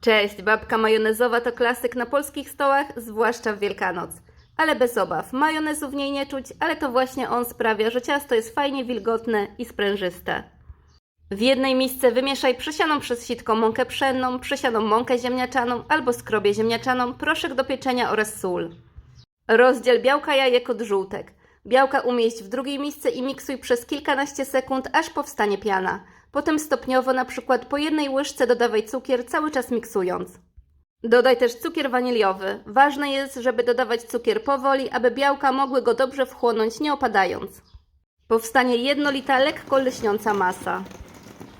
Cześć, babka majonezowa to klasyk na polskich stołach, zwłaszcza w Wielkanoc. Ale bez obaw, majonezu w niej nie czuć, ale to właśnie on sprawia, że ciasto jest fajnie wilgotne i sprężyste. W jednej misce wymieszaj przesianą przez sitko mąkę pszenną, przesianą mąkę ziemniaczaną albo skrobię ziemniaczaną, proszek do pieczenia oraz sól. Rozdziel białka jajek od żółtek. Białka umieść w drugiej misce i miksuj przez kilkanaście sekund, aż powstanie piana. Potem stopniowo, na przykład po jednej łyżce dodawaj cukier, cały czas miksując. Dodaj też cukier waniliowy. Ważne jest, żeby dodawać cukier powoli, aby białka mogły go dobrze wchłonąć, nie opadając. Powstanie jednolita, lekko lśniąca masa.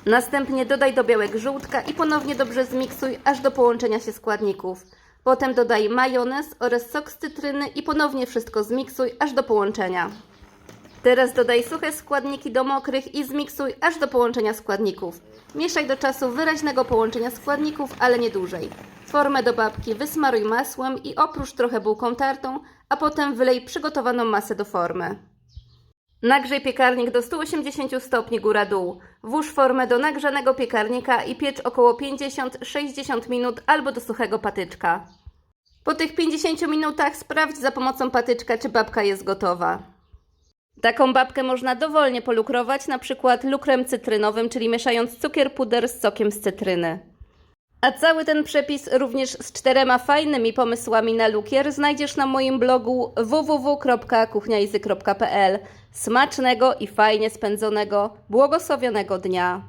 Następnie dodaj do białek żółtka i ponownie dobrze zmiksuj, aż do połączenia się składników. Potem dodaj majonez oraz sok z cytryny i ponownie wszystko zmiksuj, aż do połączenia. Teraz dodaj suche składniki do mokrych i zmiksuj aż do połączenia składników. Mieszaj do czasu wyraźnego połączenia składników, ale nie dłużej. Formę do babki wysmaruj masłem i oprócz trochę bułką tartą, a potem wylej przygotowaną masę do formy. Nagrzej piekarnik do 180 stopni góra-dół. Włóż formę do nagrzanego piekarnika i piecz około 50-60 minut albo do suchego patyczka. Po tych 50 minutach sprawdź za pomocą patyczka, czy babka jest gotowa. Taką babkę można dowolnie polukrować, na przykład lukrem cytrynowym, czyli mieszając cukier puder z sokiem z cytryny. A cały ten przepis również z czterema fajnymi pomysłami na lukier znajdziesz na moim blogu www.kuchniaizy.pl. Smacznego i fajnie spędzonego, błogosławionego dnia!